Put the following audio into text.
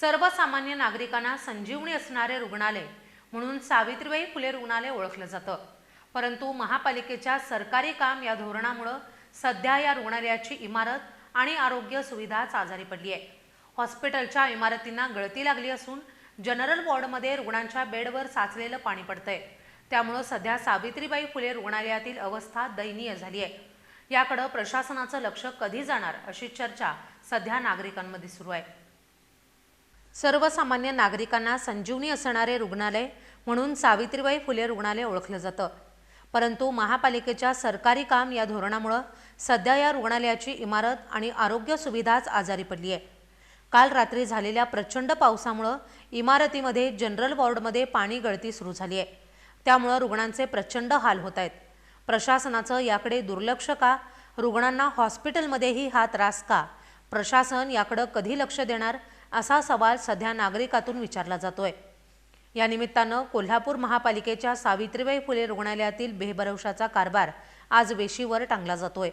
सर्वसामान्य नागरिकांना संजीवनी असणारे रुग्णालय म्हणून सावित्रीबाई फुले रुग्णालय ओळखलं जातं. परंतु महापालिकेच्या सरकारी काम या धोरणामुळं सध्या या रुग्णालयाची इमारत आणि आरोग्य सुविधाच आजारी पडली आहे. हॉस्पिटलच्या इमारतींना गळती लागली असून जनरल वॉर्डमध्ये रुग्णांच्या बेडवर साचलेलं पाणी पडतंय. त्यामुळं सध्या सावित्रीबाई फुले रुग्णालयातील अवस्था दयनीय झाली आहे. याकडं प्रशासनाचं लक्ष कधी जाणार अशी चर्चा सध्या नागरिकांमध्ये सुरू आहे. सर्वसामान्य नागरिकांना संजीवनी असणारे रुग्णालय म्हणून सावित्रीबाई फुले रुग्णालय ओळखलं जातं. परंतु महापालिकेच्या सरकारी काम या धोरणामुळं सध्या या रुग्णालयाची इमारत आणि आरोग्य सुविधाच आजारी पडली आहे. काल रात्री झालेल्या प्रचंड पावसामुळं इमारतीमध्ये जनरल वॉर्डमध्ये पाणी गळती सुरू झाली आहे. त्यामुळं रुग्णांचे प्रचंड हाल होत आहेत. प्रशासनाचं याकडे दुर्लक्ष का? रुग्णांना हॉस्पिटलमध्येही हा त्रास का? प्रशासन याकडं कधी लक्ष देणार? असा सवाल सध्या नागरिकातून विचारला जातोय. या निमित्तानं कोल्हापूर महापालिकेच्या सावित्रीबाई फुले रुग्णालयातील बेहबरवशाचा कारभार आज वेशीवर टांगला जातोय.